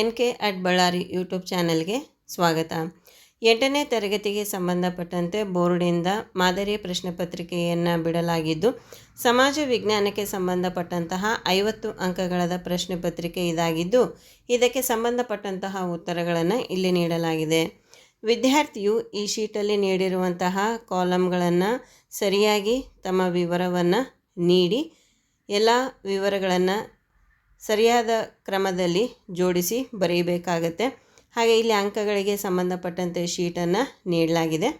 N K at Ballari YouTube ಚಾನೆಲ್ಗೆ ಸ್ವಾಗತ. ಎಂಟನೇ ತರಗತಿಗೆ ಸಂಬಂಧಪಟ್ಟಂತೆ ಬೋರ್ಡಿಂದ ಮಾದರಿ ಪ್ರಶ್ನೆ ಪತ್ರಿಕೆಯನ್ನು ಬಿಡಲಾಗಿದ್ದು, ಸಮಾಜ ವಿಜ್ಞಾನಕ್ಕೆ ಸಂಬಂಧಪಟ್ಟಂತಹ ಐವತ್ತು ಅಂಕಗಳದ ಪ್ರಶ್ನೆ ಪತ್ರಿಕೆ ಇದಾಗಿದ್ದು, ಇದಕ್ಕೆ ಸಂಬಂಧಪಟ್ಟಂತಹ ಉತ್ತರಗಳನ್ನು ಇಲ್ಲಿ ನೀಡಲಾಗಿದೆ. ವಿದ್ಯಾರ್ಥಿಯು ಈ ಶೀಟಲ್ಲಿ ನೀಡಿರುವಂತಹ ಕಾಲಮ್ಗಳನ್ನು ಸರಿಯಾಗಿ ತಮ್ಮ ವಿವರವನ್ನು ನೀಡಿ, ಎಲ್ಲ ವಿವರಗಳನ್ನು ಸರಿಯಾದ ಕ್ರಮದಲ್ಲಿ ಜೋಡಿಸಿ ಬರೆಯಬೇಕಾಗತ್ತೆ ಹಾಗೆ ಇಲ್ಲಿ ಅಂಕಗಳಿಗೆ ಸಂಬಂಧಪಟ್ಟಂತೆ ಶೀಟನ್ನು ನೀಡಲಾಗಿದೆ.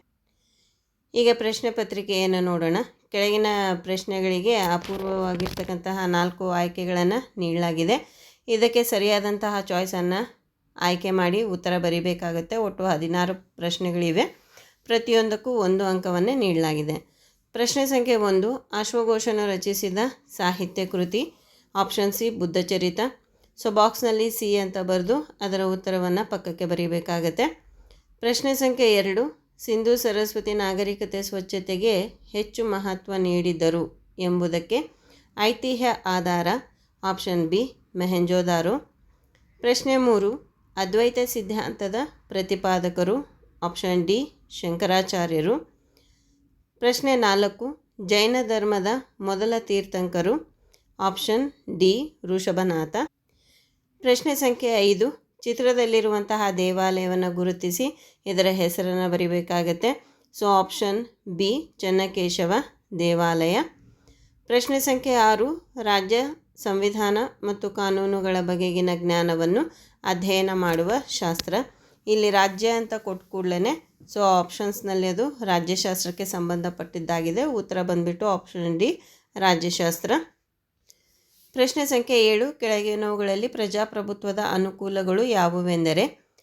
ಈಗ ಪ್ರಶ್ನೆ ಪತ್ರಿಕೆಯನ್ನು ನೋಡೋಣ. ಕೆಳಗಿನ ಪ್ರಶ್ನೆಗಳಿಗೆ ಅಪೂರ್ವವಾಗಿರ್ತಕ್ಕಂತಹ ನಾಲ್ಕು ಆಯ್ಕೆಗಳನ್ನು ನೀಡಲಾಗಿದೆ. ಇದಕ್ಕೆ ಸರಿಯಾದಂತಹ ಚಾಯ್ಸನ್ನು ಆಯ್ಕೆ ಮಾಡಿ ಉತ್ತರ ಬರೀಬೇಕಾಗುತ್ತೆ. ಒಟ್ಟು ಹದಿನಾರು ಪ್ರಶ್ನೆಗಳಿವೆ. ಪ್ರತಿಯೊಂದಕ್ಕೂ ಒಂದು ಅಂಕವನ್ನೇ ನೀಡಲಾಗಿದೆ. ಪ್ರಶ್ನೆ ಸಂಖ್ಯೆ ಒಂದು, ಅಶ್ವಘೋಷನು ರಚಿಸಿದ ಸಾಹಿತ್ಯ ಕೃತಿ. Option C Buddhacharita. ಸೊ ಬಾಕ್ಸ್ನಲ್ಲಿ ಸಿ ಅಂತ ಬರೆದು ಅದರ ಉತ್ತರವನ್ನು ಪಕ್ಕಕ್ಕೆ ಬರೀಬೇಕಾಗತ್ತೆ. ಪ್ರಶ್ನೆ ಸಂಖ್ಯೆ ಎರಡು, ಸಿಂಧು ಸರಸ್ವತಿ ನಾಗರಿಕತೆ ಸ್ವಚ್ಛತೆಗೆ ಹೆಚ್ಚು ಮಹತ್ವ ನೀಡಿದ್ದರು ಎಂಬುದಕ್ಕೆ ಐತಿಹ್ಯ ಆಧಾರ. Option B, Mohenjodaro. ಪ್ರಶ್ನೆ ಮೂರು, ಅದ್ವೈತ ಸಿದ್ಧಾಂತದ ಪ್ರತಿಪಾದಕರು. ಆಪ್ಷನ್ ಡಿ, ಶಂಕರಾಚಾರ್ಯರು. ಪ್ರಶ್ನೆ ನಾಲ್ಕು, ಜೈನ ಧರ್ಮದ ಮೊದಲ ತೀರ್ಥಂಕರು. Option D, Rishabhanatha. ಪ್ರಶ್ನೆ ಸಂಖ್ಯೆ ಐದು, ಚಿತ್ರದಲ್ಲಿರುವಂತಹ ದೇವಾಲಯವನ್ನು ಗುರುತಿಸಿ ಇದರ ಹೆಸರನ್ನು ಬರಿಬೇಕಾಗತ್ತೆ. ಸೊ, ಆಪ್ಷನ್ ಬಿ, ಚನ್ನಕೇಶವ ದೇವಾಲಯ. ಪ್ರಶ್ನೆ ಸಂಖ್ಯೆ ಆರು, ರಾಜ್ಯ ಸಂವಿಧಾನ ಮತ್ತು ಕಾನೂನುಗಳ ಬಗೆಗಿನ ಜ್ಞಾನವನ್ನು ಅಧ್ಯಯನ ಮಾಡುವ ಶಾಸ್ತ್ರ. ಇಲ್ಲಿ ರಾಜ್ಯ ಅಂತ ಕೊಟ್ಟ ಕೂಡಲೇ ಸೊ, ಆಪ್ಷನ್ಸ್ನಲ್ಲಿ ಅದು ರಾಜ್ಯಶಾಸ್ತ್ರಕ್ಕೆ ಸಂಬಂಧಪಟ್ಟಿದ್ದಾಗಿದೆ. ಉತ್ತರ ಬಂದ್ಬಿಟ್ಟು ಆಪ್ಷನ್ ಡಿ, ರಾಜ್ಯಶಾಸ್ತ್ರ. ಪ್ರಶ್ನೆ ಸಂಖ್ಯೆ ಏಳು ಕೆಳಗಿನವುಗಳಲ್ಲಿ ಪ್ರಜಾಪ್ರಭುತ್ವದ ಅನುಕೂಲಗಳು ಯಾವುವೆಂದರೆ,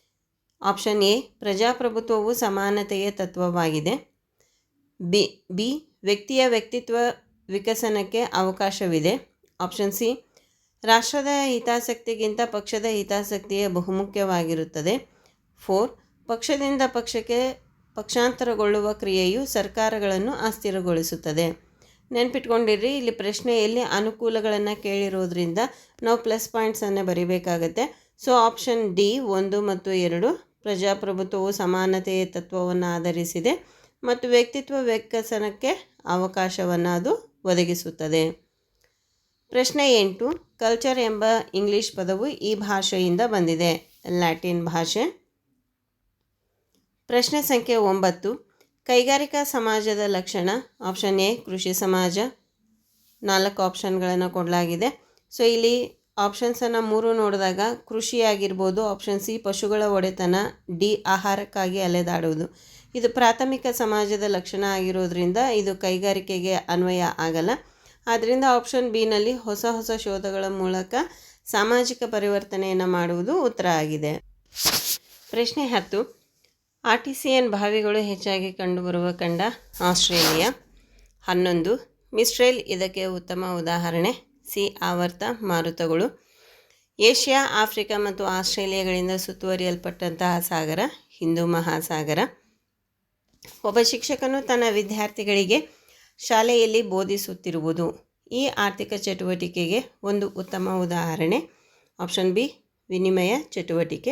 ಆಪ್ಷನ್ ಎ, ಪ್ರಜಾಪ್ರಭುತ್ವವು ಸಮಾನತೆಯ ತತ್ವವಾಗಿದೆ. ಬಿ ಬಿ, ವ್ಯಕ್ತಿಯ ವ್ಯಕ್ತಿತ್ವ ವಿಕಸನಕ್ಕೆ ಅವಕಾಶವಿದೆ. ಆಪ್ಷನ್ ಸಿ, ರಾಷ್ಟ್ರದ ಹಿತಾಸಕ್ತಿಗಿಂತ ಪಕ್ಷದ ಹಿತಾಸಕ್ತಿಯೇ ಬಹುಮುಖ್ಯವಾಗಿರುತ್ತದೆ. ಫೋರ್, ಪಕ್ಷದಿಂದ ಪಕ್ಷಕ್ಕೆ ಪಕ್ಷಾಂತರಗೊಳ್ಳುವ ಕ್ರಿಯೆಯು ಸರ್ಕಾರಗಳನ್ನು ಅಸ್ಥಿರಗೊಳಿಸುತ್ತದೆ. ನೆನ್ಪಿಟ್ಕೊಂಡಿರ್ರಿ ಇಲ್ಲಿ ಪ್ರಶ್ನೆಯಲ್ಲಿ ಅನುಕೂಲಗಳನ್ನು ಕೇಳಿರೋದ್ರಿಂದ ನಾವು ಪ್ಲಸ್ ಪಾಯಿಂಟ್ಸನ್ನು ಬರೀಬೇಕಾಗತ್ತೆ. ಸೊ ಆಪ್ಷನ್ ಡಿ ಒಂದು ಮತ್ತು ಎರಡು ಪ್ರಜಾಪ್ರಭುತ್ವವು ಸಮಾನತೆಯ ತತ್ವವನ್ನು ಆಧರಿಸಿದೆ ಮತ್ತು ವ್ಯಕ್ತಿತ್ವ ವಿಕಸನಕ್ಕೆ ಅವಕಾಶವನ್ನು ಅದು ಒದಗಿಸುತ್ತದೆ. ಪ್ರಶ್ನೆ ಎಂಟು ಕಲ್ಚರ್ ಎಂಬ ಇಂಗ್ಲಿಷ್ ಪದವು ಈ ಭಾಷೆಯಿಂದ ಬಂದಿದೆ. ಲ್ಯಾಟಿನ್ ಭಾಷೆ. ಪ್ರಶ್ನೆ ಸಂಖ್ಯೆ ಒಂಬತ್ತು ಕೈಗಾರಿಕಾ ಸಮಾಜದ ಲಕ್ಷಣ ಆಪ್ಷನ್ ಎ ಕೃಷಿ ಸಮಾಜ. ನಾಲ್ಕು ಆಪ್ಷನ್ಗಳನ್ನು ಕೊಡಲಾಗಿದೆ. ಸೊ ಇಲ್ಲಿ ಆಪ್ಷನ್ಸನ್ನು ಮೂರು ನೋಡಿದಾಗ ಕೃಷಿ ಆಗಿರ್ಬೋದು ಆಪ್ಷನ್ ಸಿ ಪಶುಗಳ ಒಡೆತನ ಡಿ ಆಹಾರಕ್ಕಾಗಿ ಅಲೆದಾಡುವುದು. ಇದು ಪ್ರಾಥಮಿಕ ಸಮಾಜದ ಲಕ್ಷಣ ಆಗಿರೋದ್ರಿಂದ ಇದು ಕೈಗಾರಿಕೆಗೆ ಅನ್ವಯ ಆಗಲ್ಲ. ಆದ್ದರಿಂದ ಆಪ್ಷನ್ ಬಿನಲ್ಲಿ ಹೊಸ ಹೊಸ ಶೋಧಗಳ ಮೂಲಕ ಸಾಮಾಜಿಕ ಪರಿವರ್ತನೆಯನ್ನು ಮಾಡುವುದು ಉತ್ತರ ಆಗಿದೆ. ಪ್ರಶ್ನೆ ಹತ್ತು. ಆರ್ಟಿಸಿಯನ್ ಬಾವಿಗಳು ಹೆಚ್ಚಾಗಿ ಕಂಡುಬರುವ ಖಂಡ ಆಸ್ಟ್ರೇಲಿಯಾ. ಹನ್ನೊಂದು. ಮಿಸ್ಟ್ರೇಲ್ ಇದಕ್ಕೆ ಉತ್ತಮ ಉದಾಹರಣೆ. ಸಿ. ಆವರ್ತ ಮಾರುತಗಳು. ಏಷ್ಯಾ, ಆಫ್ರಿಕಾ ಮತ್ತು ಆಸ್ಟ್ರೇಲಿಯಾಗಳಿಂದ ಸುತ್ತುವರಿಯಲ್ಪಟ್ಟಂತಹ ಸಾಗರ, ಹಿಂದೂ ಮಹಾಸಾಗರ. ಒಬ್ಬ ಶಿಕ್ಷಕನು ತನ್ನ ವಿದ್ಯಾರ್ಥಿಗಳಿಗೆ ಶಾಲೆಯಲ್ಲಿ ಬೋಧಿಸುತ್ತಿರುವುದು. ಈ ಆರ್ಥಿಕ ಚಟುವಟಿಕೆಗೆ ಒಂದು ಉತ್ತಮ ಉದಾಹರಣೆ. ಆಪ್ಷನ್ ಬಿ, ವಿನಿಮಯ ಚಟುವಟಿಕೆ.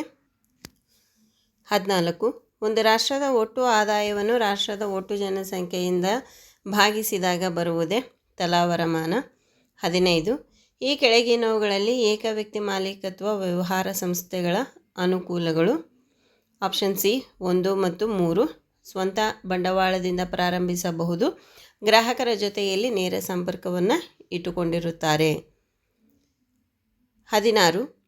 ಹದಿನಾಲ್ಕು. ಒಂದು ರಾಷ್ಟ್ರದ ಒಟ್ಟು ಆದಾಯವನ್ನು ರಾಷ್ಟ್ರದ ಒಟ್ಟು ಜನಸಂಖ್ಯೆಯಿಂದ ಭಾಗಿಸಿದಾಗ ಬರುವುದೇ ತಲಾವರಮಾನ. ಹದಿನೈದು. ಈ ಕೆಳಗಿನವುಗಳಲ್ಲಿ ಏಕವ್ಯಕ್ತಿ ಮಾಲೀಕತ್ವ ವ್ಯವಹಾರ ಸಂಸ್ಥೆಗಳ ಅನುಕೂಲಗಳು. ಆಪ್ಷನ್ ಸಿ, ಒಂದು ಮತ್ತು ಮೂರು. ಸ್ವಂತ ಬಂಡವಾಳದಿಂದ ಪ್ರಾರಂಭಿಸಬಹುದು. ಗ್ರಾಹಕರ ಜೊತೆಯಲ್ಲಿ ನೇರ ಸಂಪರ್ಕವನ್ನು ಇಟ್ಟುಕೊಂಡಿರುತ್ತಾರೆ. ಹದಿನಾರು.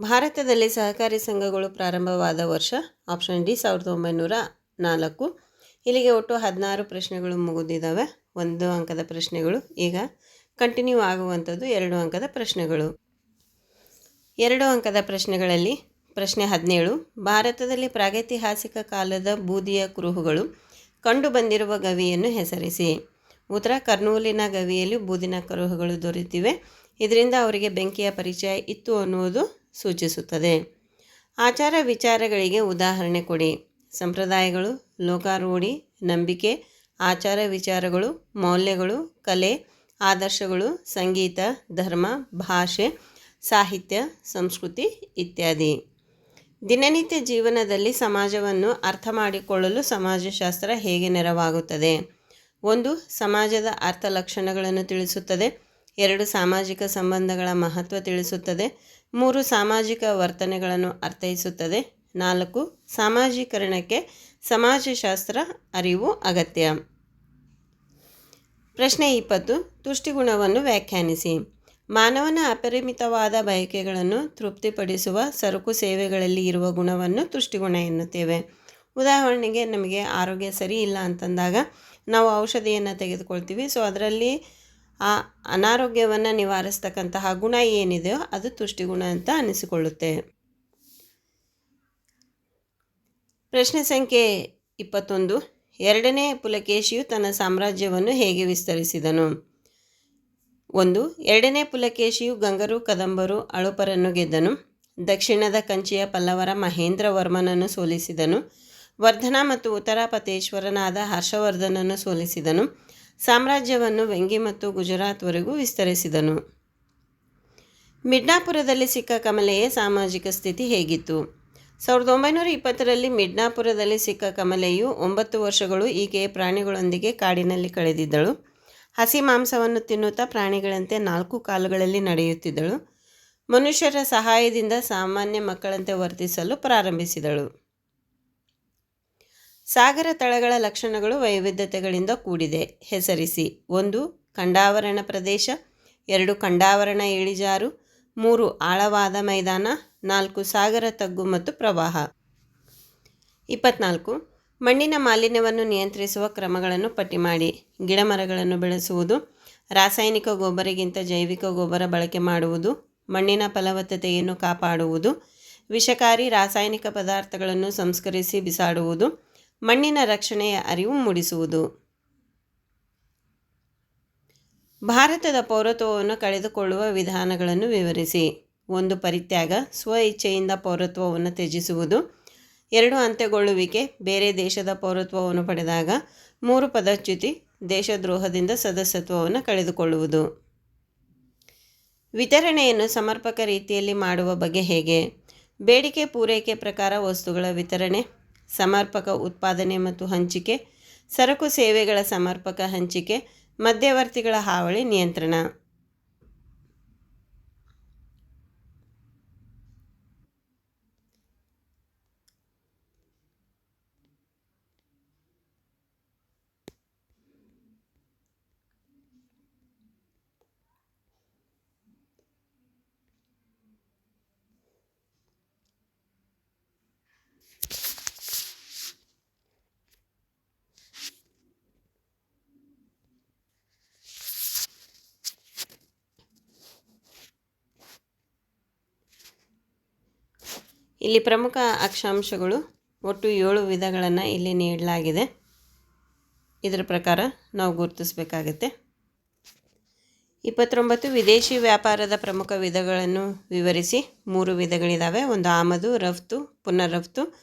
ಭಾರತದಲ್ಲಿ ಸಹಕಾರಿ ಸಂಘಗಳು ಪ್ರಾರಂಭವಾದ ವರ್ಷ ಆಪ್ಷನ್ ಡಿ ಸಾವಿರದ ಒಂಬೈನೂರ ನಾಲ್ಕು. ಇಲ್ಲಿಗೆ ಒಟ್ಟು ಹದಿನಾರು ಪ್ರಶ್ನೆಗಳು ಮುಗಿದಿದ್ದಾವೆ. ಒಂದು ಅಂಕದ ಪ್ರಶ್ನೆಗಳು. ಈಗ ಕಂಟಿನ್ಯೂ ಆಗುವಂಥದ್ದು ಎರಡು ಅಂಕದ ಪ್ರಶ್ನೆಗಳು. ಎರಡು ಅಂಕದ ಪ್ರಶ್ನೆಗಳಲ್ಲಿ ಪ್ರಶ್ನೆ ಹದಿನೇಳು. ಭಾರತದಲ್ಲಿ ಪ್ರಾಗೈತಿಹಾಸಿಕ ಕಾಲದ ಬೂದಿಯ ಕುರುಹುಗಳು ಕಂಡುಬಂದಿರುವ ಗವಿಯನ್ನು ಹೆಸರಿಸಿ. ಉತ್ತರ ಕರ್ನೂಲಿನ ಗವಿಯಲ್ಲಿ ಬೂದಿನ ಕುರುಹುಗಳು ದೊರೆತಿವೆ. ಇದರಿಂದ ಅವರಿಗೆ ಬೆಂಕಿಯ ಪರಿಚಯ ಇತ್ತು ಅನ್ನುವುದು ಸೂಚಿಸುತ್ತದೆ. ಆಚಾರ ವಿಚಾರಗಳಿಗೆ ಉದಾಹರಣೆ ಕೊಡಿ. ಸಂಪ್ರದಾಯಗಳು, ಲೋಕಾರೂಢಿ, ನಂಬಿಕೆ, ಆಚಾರ ವಿಚಾರಗಳು, ಮೌಲ್ಯಗಳು, ಕಲೆ, ಆದರ್ಶಗಳು, ಸಂಗೀತ, ಧರ್ಮ, ಭಾಷೆ, ಸಾಹಿತ್ಯ, ಸಂಸ್ಕೃತಿ ಇತ್ಯಾದಿ. ದಿನನಿತ್ಯ ಜೀವನದಲ್ಲಿ ಸಮಾಜವನ್ನು ಅರ್ಥ ಮಾಡಿಕೊಳ್ಳಲು ಸಮಾಜಶಾಸ್ತ್ರ ಹೇಗೆ ನೆರವಾಗುತ್ತದೆ? ಒಂದು, ಸಮಾಜದ ಅರ್ಥ ಲಕ್ಷಣಗಳನ್ನು ತಿಳಿಸುತ್ತದೆ. ಎರಡು, ಸಾಮಾಜಿಕ ಸಂಬಂಧಗಳ ಮಹತ್ವ ತಿಳಿಸುತ್ತದೆ. ಮೂರು ಸಾಮಾಜಿಕ ವರ್ತನೆಗಳನ್ನು ಅರ್ಥೈಸುತ್ತದೆ. ನಾಲ್ಕು, ಸಾಮಾಜೀಕರಣಕ್ಕೆ ಸಮಾಜಶಾಸ್ತ್ರ ಅರಿವು ಅಗತ್ಯ. ಪ್ರಶ್ನೆ ಇಪ್ಪತ್ತು, ತುಷ್ಟಿಗುಣವನ್ನು ವ್ಯಾಖ್ಯಾನಿಸಿ. ಮಾನವನ ಅಪರಿಮಿತವಾದ ಬಯಕೆಗಳನ್ನು ತೃಪ್ತಿಪಡಿಸುವ ಸರಕು ಸೇವೆಗಳಲ್ಲಿ ಇರುವ ಗುಣವನ್ನು ತುಷ್ಟಿಗುಣ ಎನ್ನುತ್ತೇವೆ. ಉದಾಹರಣೆಗೆ, ನಮಗೆ ಆರೋಗ್ಯ ಸರಿ ಇಲ್ಲ ಅಂತಂದಾಗ ನಾವು ಔಷಧಿಯನ್ನು ತೆಗೆದುಕೊಳ್ತೀವಿ. ಸೊ ಅದರಲ್ಲಿ ಆ ಅನಾರೋಗ್ಯವನ್ನು ನಿವಾರಿಸ್ತಕ್ಕಂತಹ ಗುಣ ಏನಿದೆಯೋ ಅದು ತುಷ್ಟಿಗುಣ ಅಂತ ಅನಿಸಿಕೊಳ್ಳುತ್ತೆ. ಪ್ರಶ್ನೆ ಸಂಖ್ಯೆ ಇಪ್ಪತ್ತೊಂದು. ಎರಡನೇ ಪುಲಕೇಶಿಯು ತನ್ನ ಸಾಮ್ರಾಜ್ಯವನ್ನು ಹೇಗೆ ವಿಸ್ತರಿಸಿದನು? ಒಂದು. ಎರಡನೇ ಪುಲಕೇಶಿಯು ಗಂಗರು, ಕದಂಬರು, ಅಳುಪರನ್ನು ಗೆದ್ದನು. ದಕ್ಷಿಣದ ಕಂಚಿಯ ಪಲ್ಲವರ ಮಹೇಂದ್ರ ವರ್ಮನನ್ನು ಸೋಲಿಸಿದನು. ವರ್ಧನ ಮತ್ತು ಉತ್ತರಾಪತೇಶ್ವರನಾದ ಹರ್ಷವರ್ಧನನ್ನು ಸೋಲಿಸಿದನು. ಸಾಮ್ರಾಜ್ಯವನ್ನು ವೆಂಗಿ ಮತ್ತು ಗುಜರಾತ್ವರೆಗೂ ವಿಸ್ತರಿಸಿದನು. ಮಿಡ್ನಾಪುರದಲ್ಲಿ ಸಿಕ್ಕ ಕಮಲೆಯ ಸಾಮಾಜಿಕ ಸ್ಥಿತಿ ಹೇಗಿತ್ತು? ಸಾವಿರದ ಒಂಬೈನೂರ ಇಪ್ಪತ್ತರಲ್ಲಿ ಮಿಡ್ನಾಪುರದಲ್ಲಿ ಸಿಕ್ಕ ಕಮಲೆಯು ಒಂಬತ್ತು ವರ್ಷಗಳು ಈಕೆಯ ಪ್ರಾಣಿಗಳೊಂದಿಗೆ ಕಾಡಿನಲ್ಲಿ ಕಳೆದಿದ್ದಳು. ಹಸಿ ಮಾಂಸವನ್ನು ತಿನ್ನುತ್ತಾ ಪ್ರಾಣಿಗಳಂತೆ ನಾಲ್ಕು ಕಾಲುಗಳಲ್ಲಿ ನಡೆಯುತ್ತಿದ್ದಳು. ಮನುಷ್ಯರ ಸಹಾಯದಿಂದ ಸಾಮಾನ್ಯ ಮಕ್ಕಳಂತೆ ವರ್ತಿಸಲು ಪ್ರಾರಂಭಿಸಿದಳು. ಸಾಗರ ತಳಗಳ ಲಕ್ಷಣಗಳು ವೈವಿಧ್ಯತೆಗಳಿಂದ ಕೂಡಿದೆ. ಹೆಸರಿಸಿ. ಒಂದು ಖಂಡಾವರಣ ಪ್ರದೇಶ. ಎರಡು ಖಂಡಾವರಣ ಇಳಿಜಾರು. ಮೂರು, ಆಳವಾದ ಮೈದಾನ. ನಾಲ್ಕು, ಸಾಗರ ತಗ್ಗು ಮತ್ತು ಪ್ರವಾಹ. ಇಪ್ಪತ್ನಾಲ್ಕು, ಮಣ್ಣಿನ ಮಾಲಿನ್ಯವನ್ನು ನಿಯಂತ್ರಿಸುವ ಕ್ರಮಗಳನ್ನು ಪಟ್ಟಿ ಮಾಡಿ. ಗಿಡಮರಗಳನ್ನು ಬೆಳೆಸುವುದು. ರಾಸಾಯನಿಕ ಗೊಬ್ಬರಗಿಂತ ಜೈವಿಕ ಗೊಬ್ಬರ ಬಳಕೆ ಮಾಡುವುದು. ಮಣ್ಣಿನ ಫಲವತ್ತತೆಯನ್ನು ಕಾಪಾಡುವುದು. ವಿಷಕಾರಿ ರಾಸಾಯನಿಕ ಪದಾರ್ಥಗಳನ್ನು ಸಂಸ್ಕರಿಸಿ ಬಿಸಾಡುವುದು. ಮಣ್ಣಿನ ರಕ್ಷಣೆಯ ಅರಿವು ಮೂಡಿಸುವುದು. ಭಾರತದ ಪೌರತ್ವವನ್ನು ಕಳೆದುಕೊಳ್ಳುವ ವಿಧಾನಗಳನ್ನು ವಿವರಿಸಿ. ಒಂದು ಪರಿತ್ಯಾಗ, ಸ್ವ ಇಚ್ಛೆಯಿಂದ ಪೌರತ್ವವನ್ನು ತ್ಯಜಿಸುವುದು. ಎರಡು ಅಂತ್ಯಗೊಳ್ಳುವಿಕೆ, ಬೇರೆ ದೇಶದ ಪೌರತ್ವವನ್ನು ಪಡೆದಾಗ ಮೂರು ಪದಚ್ಯುತಿ, ದೇಶದ್ರೋಹದಿಂದ ಸದಸ್ಯತ್ವವನ್ನು ಕಳೆದುಕೊಳ್ಳುವುದು. ವಿತರಣೆಯನ್ನು ಸಮರ್ಪಕ ರೀತಿಯಲ್ಲಿ ಮಾಡುವ ಬಗ್ಗೆ ಹೇಗೆ? ಬೇಡಿಕೆ ಪೂರೈಕೆ ಪ್ರಕಾರ ವಸ್ತುಗಳ ವಿತರಣೆ ಸಮರ್ಪಕ ಉತ್ಪಾದನೆ ಮತ್ತು ಹಂಚಿಕೆ ಸರಕು ಸೇವೆಗಳ ಸಮರ್ಪಕ ಹಂಚಿಕೆ ಮಧ್ಯವರ್ತಿಗಳ ಹಾವಳಿ ನಿಯಂತ್ರಣ. ಇಲ್ಲಿ ಪ್ರಮುಖ ಅಕ್ಷಾಂಶಗಳು ಒಟ್ಟು ಏಳು ವಿಧಗಳನ್ನು ಇಲ್ಲಿ ನೀಡಲಾಗಿದೆ. ಇದರ ಪ್ರಕಾರ ನಾವು ಗುರುತಿಸಬೇಕಾಗತ್ತೆ. ಇಪ್ಪತ್ತೊಂಬತ್ತು, ವಿದೇಶಿ ವ್ಯಾಪಾರದ ಪ್ರಮುಖ ವಿಧಗಳನ್ನು ವಿವರಿಸಿ. ಮೂರು ವಿಧಗಳಿದ್ದಾವೆ ಒಂದು ಆಮದು, ರಫ್ತು, ಪುನರ್ರಫ್ತು.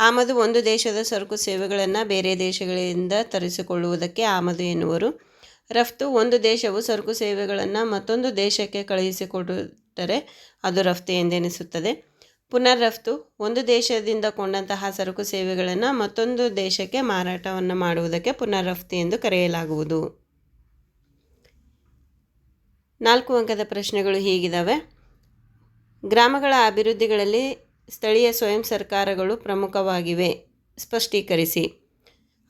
ಆಮದು ಒಂದು ದೇಶದ ಸರಕು ಸೇವೆಗಳನ್ನು ಬೇರೆ ದೇಶಗಳಿಂದ ತರಿಸಿಕೊಳ್ಳುವುದಕ್ಕೆ ಆಮದು ಎನ್ನುವರು. ರಫ್ತು ಒಂದು ದೇಶವು ಸರಕು ಸೇವೆಗಳನ್ನು ಮತ್ತೊಂದು ದೇಶಕ್ಕೆ ಕಳುಹಿಸಿಕೊಡುತ್ತರೆ. ಅದು ರಫ್ತು ಎಂದೆನಿಸುತ್ತದೆ. ಪುನರ್ರಫ್ತು, ಒಂದು ದೇಶದಿಂದ ಕೊಂಡಂತಹ ಸರಕು ಸೇವೆಗಳನ್ನು ಮತ್ತೊಂದು ದೇಶಕ್ಕೆ ಮಾರಾಟವನ್ನು ಮಾಡುವುದಕ್ಕೆ ಪುನರ್ರಫ್ತು ಎಂದು ಕರೆಯಲಾಗುವುದು. ನಾಲ್ಕು ಅಂಕದ ಪ್ರಶ್ನೆಗಳು ಹೀಗಿದ್ದಾವೆ ಗ್ರಾಮಗಳ ಅಭಿವೃದ್ಧಿಗಳಲ್ಲಿ ಸ್ಥಳೀಯ ಸ್ವಯಂ ಸರ್ಕಾರಗಳು ಪ್ರಮುಖವಾಗಿವೆ. ಸ್ಪಷ್ಟೀಕರಿಸಿ.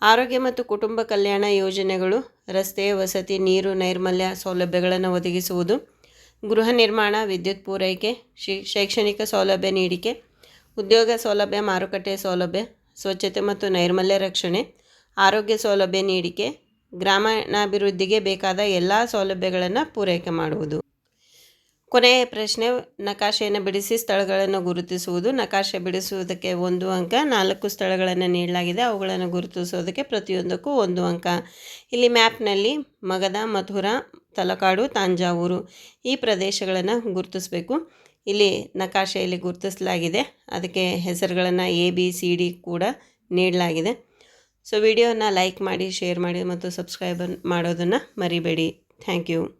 ಆರೋಗ್ಯ ಮತ್ತು ಕುಟುಂಬ ಕಲ್ಯಾಣ ಯೋಜನೆಗಳು, ರಸ್ತೆ, ವಸತಿ, ನೀರು, ನೈರ್ಮಲ್ಯ ಸೌಲಭ್ಯಗಳನ್ನು ಒದಗಿಸುವುದು ಗೃಹ ನಿರ್ಮಾಣ, ವಿದ್ಯುತ್ ಪೂರೈಕೆ ಶೈಕ್ಷಣಿಕ ಸೌಲಭ್ಯ ನೀಡಿಕೆ, ಉದ್ಯೋಗ ಸೌಲಭ್ಯ, ಮಾರುಕಟ್ಟೆ ಸೌಲಭ್ಯ, ಸ್ವಚ್ಛತೆ ಮತ್ತು ನೈರ್ಮಲ್ಯ ರಕ್ಷಣೆ, ಆರೋಗ್ಯ ಸೌಲಭ್ಯ ನೀಡಿಕೆ, ಗ್ರಾಮೀಣಾಭಿವೃದ್ಧಿಗೆ ಬೇಕಾದ ಎಲ್ಲ ಸೌಲಭ್ಯಗಳನ್ನು ಪೂರೈಕೆ ಮಾಡುವುದು. ಕೊನೆಯ ಪ್ರಶ್ನೆ, ನಕಾಶೆಯನ್ನು ಬಿಡಿಸಿ ಸ್ಥಳಗಳನ್ನು ಗುರುತಿಸುವುದು. ನಕಾಶೆ ಬಿಡಿಸುವುದಕ್ಕೆ ಒಂದು ಅಂಕ, ನಾಲ್ಕು ಸ್ಥಳಗಳನ್ನು ನೀಡಲಾಗಿದೆ. ಅವುಗಳನ್ನು ಗುರುತಿಸುವುದಕ್ಕೆ ಪ್ರತಿಯೊಂದಕ್ಕೂ ಒಂದು ಅಂಕ. ಇಲ್ಲಿ ಮ್ಯಾಪ್ನಲ್ಲಿ ಮಗದ ಮಥುರಾ ತಲಕಾಡು, ತಾಂಜಾವೂರು ಈ ಪ್ರದೇಶಗಳನ್ನು ಗುರುತಿಸಬೇಕು. ಇಲ್ಲಿ ನಕಾಶೆಯಲ್ಲಿ ಗುರುತಿಸಲಾಗಿದೆ. ಅದಕ್ಕೆ ಹೆಸರುಗಳನ್ನು ಎ ಬಿ ಸಿ ಡಿ ಕೂಡ ನೀಡಲಾಗಿದೆ. ಸೊ ವಿಡಿಯೋನ ಲೈಕ್ ಮಾಡಿ ಶೇರ್ ಮಾಡಿ ಮತ್ತು ಸಬ್ಸ್ಕ್ರೈಬ್ ಮಾಡೋದನ್ನು ಮರಿಬೇಡಿ. Thank you